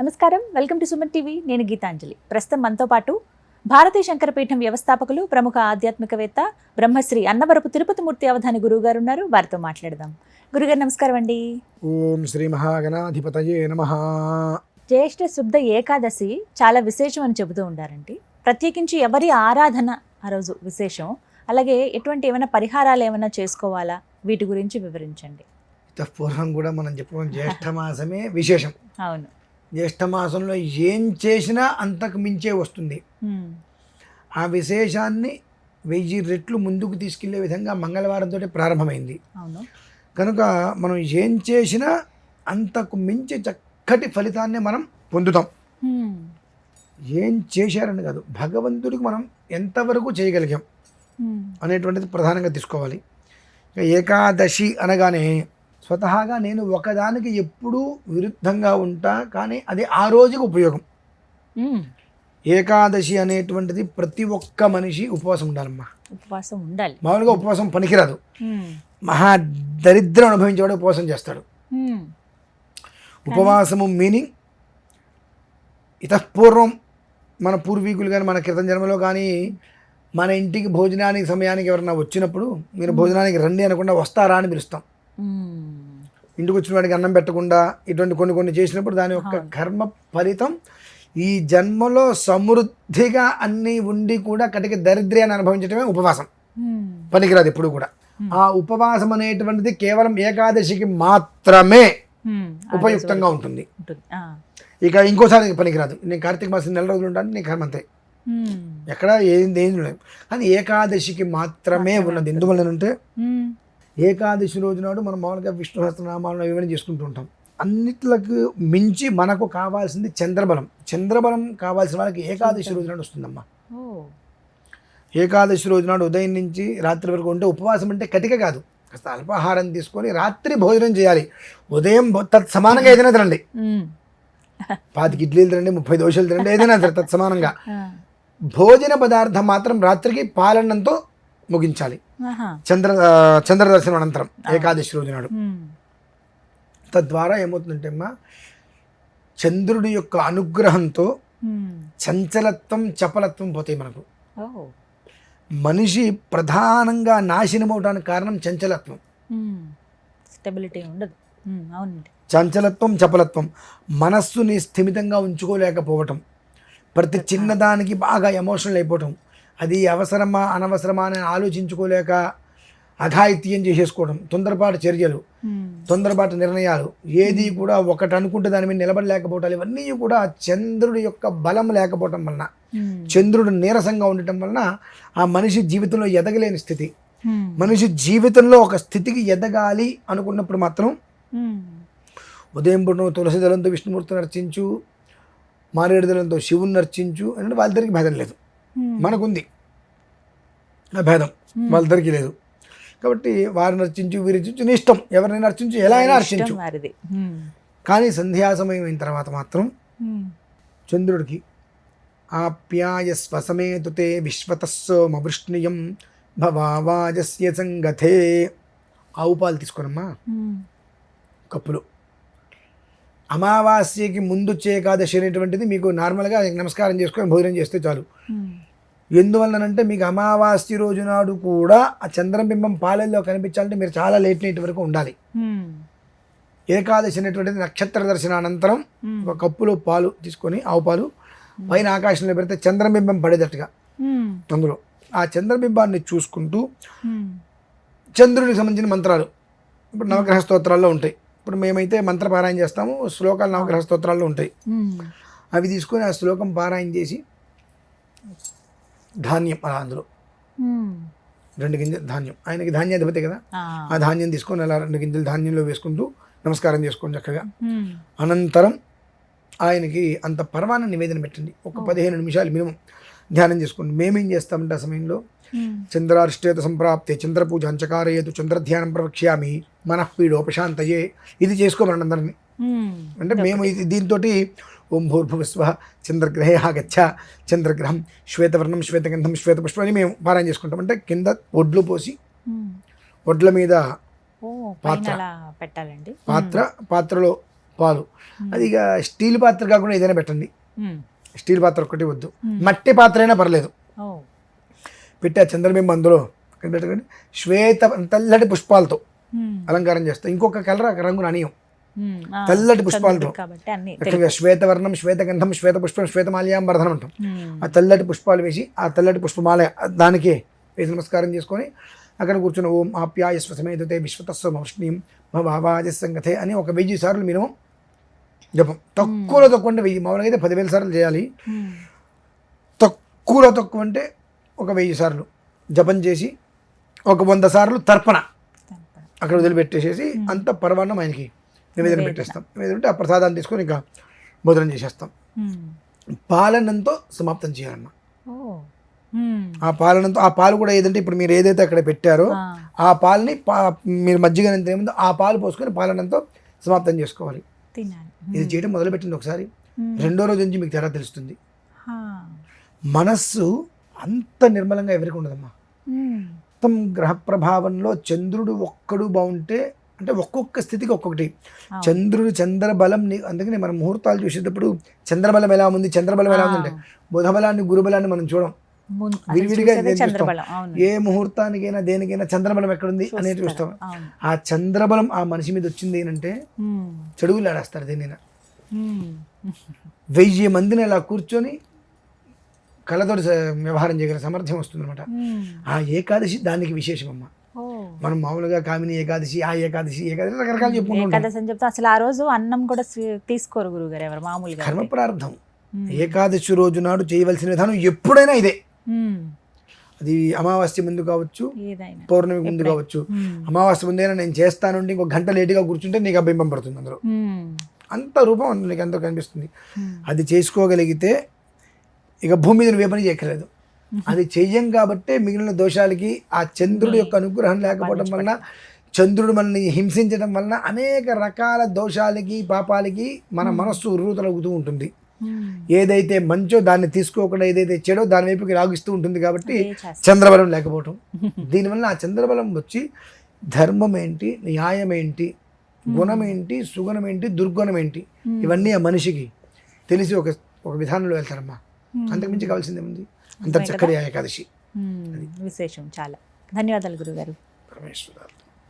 నమస్కారం. Welcome to Suman TV. నేను గీతాంజలి. ప్రస్తుతం మనతో పాటు భారతీయ శంకరపీఠం వ్యవస్థాపకులు ప్రముఖ ఆధ్యాత్మికవేత్త బ్రహ్మశ్రీ అన్నవరపు తిరుపతి మూర్తి అవధాని గురువు గారు ఉన్నారు. వారితో మాట్లాడదాం. గురుగారు నమస్కారం అండి. ఓం శ్రీ మహాగణాధిపతయే నమ. జ్యేష్ఠ శుద్ధ ఏకాదశి చాలా విశేషం అని చెబుతూ ఉంటారండి ప్రత్యేకించి ఎవరి ఆరాధన ఆ రోజు విశేషం? అలాగే ఎటువంటి ఏమైనా పరిహారాలు ఏమైనా చేసుకోవాలా? వీటి గురించి వివరించండి. పూర్వం కూడా మనం చెప్పుకున్న జ్యేష్ఠ మాసమే విశేషం. అవును. జ్యేష్ఠ మాసంలో ఏం చేసినా అంతకు మించే వస్తుంది. ఆ విశేషాన్ని వెయ్యి రెట్లు ముందుకు తీసుకెళ్ళే విధంగా మంగళవారంతో ప్రారంభమైంది. కనుక మనం ఏం చేసినా అంతకు మించి చక్కటి ఫలితాన్ని మనం పొందుతాం. ఏం చేశారని కాదు భగవంతుడికి మనం ఎంతవరకు చేయగలిగాం అనేటువంటిది ప్రధానంగా తీసుకోవాలి. ఇక ఏకాదశి అనగానే స్వతహాగా నేను ఒకదానికి ఎప్పుడూ విరుద్ధంగా ఉంటా కానీ అది ఆ రోజుకి ఉపయోగం. ఏకాదశి అనేటువంటిది ప్రతి ఒక్క మనిషి ఉపవాసం ఉండాలమ్మా. ఉపవాసం ఉండాలి. మామూలుగా ఉపవాసం పనికిరాదు. మహా దరిద్రం అనుభవించేవాడు ఉపవాసం చేస్తాడు. ఉపవాసము మీనింగ్ ఇతపూర్వం మన పూర్వీకులు కానీ మన క్రితం జన్మలో కానీ మన ఇంటికి భోజనానికి సమయానికి ఎవరన్నా వచ్చినప్పుడు మీరు భోజనానికి రండి అనకుండా వస్తారా అని పిలుస్తాం. ఇంటికి వచ్చిన వాడికి అన్నం పెట్టకుండా ఇటువంటి కొన్ని కొన్ని చేసినప్పుడు దాని యొక్క కర్మ ఫలితం ఈ జన్మలో సమృద్ధిగా అన్నీ ఉండి కూడా కటిక దరిద్ర్యాన్ని అనుభవించడమే ఉపవాసం. పనికిరాదు ఎప్పుడు కూడా. ఆ ఉపవాసం అనేటువంటిది కేవలం ఏకాదశికి మాత్రమే ఉపయుక్తంగా ఉంటుంది. ఇక ఇంకోసారి పనికిరాదు. నేను కార్తీక మాసం నెల రోజులు ఉంటాను నీ కర్మ అంతే. ఉమ్, ఎక్కడ ఏం ఏం కానీ ఏకాదశికి మాత్రమే ఉన్నది. ఎందువల్లనంటే ఏకాదశి రోజు నాడు మనం మామూలుగా విష్ణు సహస్రనామాలను ఇవన్నీ చేసుకుంటూ ఉంటాం అన్నిట్లకు మించి మనకు కావాల్సింది చంద్రబలం. చంద్రబలం కావాల్సిన వాళ్ళకి ఏకాదశి రోజు నాడు వస్తుందమ్మా. ఏకాదశి రోజు నాడు ఉదయం నుంచి రాత్రి వరకు ఉంటే ఉపవాసం అంటే కటిక కాదు. కాస్త అల్పాహారం తీసుకొని రాత్రి భోజనం చేయాలి. ఉదయం భో- తత్ సమానంగా ఏదైనా తినండి. పాతికి ఇడ్లీలు తినండి ముప్పై దోశలు తినండి ఏదైనా తత్ సమానంగా. భోజన పదార్థం మాత్రం రాత్రికి పాలన్నంతో ముగించాలి. చంద్ర ఆ, చంద్రదర్శనం అనంతరం ఏకాదశి రోజు నాడు. తద్వారా ఏమవుతుందంటే అమ్మా చంద్రుడి యొక్క అనుగ్రహంతో. చంచలత్వం చపలత్వం పోతాయి మనకు. మనిషి ప్రధానంగా నాశనం అవడానికి కారణం చంచలత్వం. స్టెబిలిటీ ఉండదు. అవునండి. చంచలత్వం చపలత్వం మనస్సుని స్థిమితంగా ఉంచుకోలేకపోవటం ప్రతి చిన్నదానికి బాగా ఎమోషనల్ అయిపోవటం అది అవసరమా అనవసరమా అని ఆలోచించుకోలేక అఘాయిత్యం చేసేసుకోవడం తొందరపాటు చర్యలు ఉమ్, తొందరపాటు నిర్ణయాలు ఏది కూడా ఒకటి అనుకుంటే దాని మీద నిలబడలేకపోవటాలు ఇవన్నీ కూడా చంద్రుడి యొక్క బలం లేకపోవటం వలన ఉమ్, చంద్రుడు నీరసంగా ఉండటం వలన ఆ మనిషి జీవితంలో ఎదగలేని స్థితి. ఉమ్, మనిషి జీవితంలో ఒక స్థితికి ఎదగాలి అనుకున్నప్పుడు మాత్రం ఉదయం పుట్టిన తులసి దళంతో విష్ణుమూర్తిని అర్చించు మారేడు దళంతో శివుని అర్చించు అంటే వాళ్ళిద్దరికి భేదం లేదు. మనకుంది. ఆ భేదం. వాళ్ళిద్దరికి లేదు. కాబట్టి వారిని అర్చించు వీరి అర్చించు నీ ఇష్టం. ఎవరినైనా అర్చించు ఎలా అయినా అర్చించు కానీ సంధ్యా సమయం అయిన తర్వాత మాత్రం చంద్రుడికి ఆప్యాయ స్వసమేతుతే విశ్వతస్సోమవృష్ణియం భవావాజస్య సంగతే. ఆవు పాలు తీసుకోనమ్మా. కప్పులు. అమావాస్యకి ముందు చేకాదశి అనేటువంటిది మీకు నార్మల్గా నమస్కారం చేసుకొని భోజనం చేస్తే చాలు. ఎందువల్లనంటే మీకు అమావాస్య రోజు నాడు కూడా ఆ చంద్రబింబం పాలల్లో కనిపించాలంటే మీరు చాలా లేట్ నైట్ వరకు ఉండాలి. ఉమ్, ఏకాదశి అనేటువంటిది నక్షత్ర దర్శనానంతరం ఉమ్, ఒక కప్పులో పాలు తీసుకొని ఆవు పాలు పైన ఆకాశంలో పెడితే చంద్రబింబం పడేటట్టుగా. ఉమ్, అందులో ఆ చంద్రబింబాన్ని చూసుకుంటూ చంద్రుడికి సంబంధించిన మంత్రాలు. ఇప్పుడు నవగ్రహ స్తోత్రాల్లో ఉంటాయి. ఇప్పుడు మేమైతే మంత్ర పారాయణ చేస్తాము శ్లోకాలు నవగ్రహ స్తోత్రాల్లో ఉంటాయి. అవి తీసుకొని ఆ శ్లోకం పారాయణ చేసి ధాన్యం అలా అందులో. రెండు గింజలు ధాన్యం. ఆయనకి ధాన్యాధిపతి కదా. ఆ, ధాన్యం తీసుకొని అలా రెండు గింజలు ధాన్యంలో వేసుకుంటూ నమస్కారం చేసుకోండి చక్కగా. అనంతరం ఆయనకి అంత పరమాన్న నివేదన పెట్టండి. ఒక పదిహేను నిమిషాలు మినిమం. ధ్యానం చేసుకోండి. మేమేం చేస్తామంటే ఆ సమయంలో చంద్రారిష్టేత సంప్రాప్తే చంద్రపూజ అంచకారయేతు చంద్రధ్యానం ప్రవక్ష్యామి మనఃపీడోపశాంతయే ఇది చేసుకోమని అందరినీ. అంటే మేము ఇది దీంతో ఓం భూర్భువస్వ చంద్రగ్రహే ఆగచ్చ చంద్రగ్రహం శ్వేతవర్ణం శ్వేతగంధం శ్వేతపుష్పం అని మేము పారాయణ చేసుకుంటాం. అంటే కింద ఒడ్లు పోసి. ఒడ్ల మీద పాత్ర. పెట్టాలండి. పాత్ర పాత్రలో పాలు. అది ఇక స్టీల్ పాత్ర కాకుండా ఏదైనా పెట్టండి. స్టీల్ పాత్ర ఒక్కటి వద్దు. మట్టి పాత్ర అయినా పర్లేదు పెట్టి చంద్రబింబం అందులో. పెట్టుకొని శ్వేత తెల్లటి పుష్పాలతో. అలంకారం చేస్తాం. ఇంకొక కలర్ ఆ రంగును అనియం ఉమ్. ఆ, తెల్లటి పుష్పాలతో. శ్వేతవర్ణం శ్వేతగంధం శ్వేత పుష్పం శ్వేతమాల్యాంబర్ధనం అంటాం. ఉమ్. ఆ తెల్లటి పుష్పాలు వేసి ఆ తెల్లటి పుష్పమాల దానికే వేసి నమస్కారం చేసుకొని అక్కడ కూర్చుని ఓం ఆప్యాయస్వ సమేతతే విశ్వతస్వ మౌష్ణీం మా బాబాజ సంగతే అని ఒక వెయ్యి సార్లు మినిమం జపం. తక్కువలో తక్కువ అంటే వెయ్యి. మామూలుగా అయితే పదివేల సార్లు చేయాలి. తక్కువలో తక్కువ అంటే ఒక వెయ్యి సార్లు జపం చేసి ఒక వంద సార్లు తర్పణ అక్కడ వదిలిపెట్టేసేసి అంత పరమాన్నం ఆయనకి నివేదన పెట్టేస్తాం. నివేదన ఆ ప్రసాదాన్ని తీసుకొని ఇంకా భోజనం చేసేస్తాం. పాలనంతో సమాప్తం ఉమ్. ఆ పాలనంతో ఆ పాలు కూడా ఏదంటే ఇప్పుడు మీరు ఏదైతే అక్కడ పెట్టారో ఆ. పాలని పా మీరు మజ్జిగ ఏముందో ఆ పాలు పోసుకొని పాలనంతో సమాప్తం చేసుకోవాలి. ఇది చేయడం మొదలుపెట్టింది ఒకసారి ఉమ్. రెండో రోజు నుంచి మీకు తేడా తెలుస్తుంది. మనస్సు అంత నిర్మలంగా ఎవరికి ఉండదమ్మా. మొత్తం గ్రహ ప్రభావంలో చంద్రుడు ఒక్కడు బాగుంటే అంటే ఒక్కొక్క స్థితికి ఒక్కొక్కటి. చంద్రుడు చంద్రబలం అందుకని మనం ముహూర్తాలు చూసేటప్పుడు చంద్రబలం ఎలా ఉంది చంద్రబలం ఎలా ఉందంటే బుధబలాన్ని గురుబలాన్ని మనం చూడం విడివిడిగా ఏ ముహూర్తానికైనా దేనికైనా చంద్రబలం ఎక్కడుంది అనేది చూస్తాం. ఆ చంద్రబలం ఆ మనిషి మీద వచ్చింది ఏంటంటే. చెడుగులు ఆడేస్తారు దేనినా. వెయ్యి మందిని అలా కూర్చొని కళ్ళతోటి వ్యవహారం చేయగల సామర్థ్యం వస్తుంది అనమాట ఉమ్. ఆ ఏకాదశి దానికి విశేషం అమ్మ మనం మామూలుగా కామిని ఏకాదశి ఆ ఏకాదశి ఏకాదశి రకరకాలు ఏకాదశి అని చెప్తే అసలు ఆ రోజు అన్నం కూడా తీసుకోరు గురువు గారు ఎవరు మామూలుగా కర్మ ఉమ్. ఏకాదశి రోజు నాడు చేయవలసిన విధానం ఎప్పుడైనా ఇదే. అది అమావాస్య ముందు కావచ్చు పౌర్ణమి ముందు కావచ్చు. అమావాస్య ముందైనా నేను చేస్తానుండి ఇంకో గంట లేటుగా కూర్చుంటే నీకు బింబం పడుతుంది అందులో. అంత రూపం నీకు అంత కనిపిస్తుంది. అది చేసుకోగలిగితే ఇక భూమి మీద నువ్వే పని చేయక్కర్లేదు. అది చెయ్యం కాబట్టే మిగిలిన దోషాలకి ఆ చంద్రుడి యొక్క అనుగ్రహం లేకపోవడం వలన చంద్రుడు మనల్ని హింసించడం వలన అనేక రకాల దోషాలకి పాపాలకి మన మనస్సు ఉర్రూతలవుతూ ఉంటుంది. ఏదైతే మంచో దాన్ని తీసుకోకుండా ఏదైతే చెడో దాని వైపుకి రాగిస్తూ ఉంటుంది కాబట్టి. చంద్రబలం లేకపోవటం. దీనివల్ల ఆ చంద్రబలం వచ్చి ధర్మం ఏంటి న్యాయం ఏంటి గుణం ఏంటి సుగుణం ఏంటి దుర్గుణం ఏంటి? ఇవన్నీ ఆ మనిషికి తెలిసి ఒక ఒక విధానంలో వెళ్తారమ్మా. అంతకుమించి కావాల్సిందే ఉంది అంత చక్కటి ఏకాదశి. విశేషం చాలా. ధన్యవాదాలు గురుగారు. పరమేశ్వర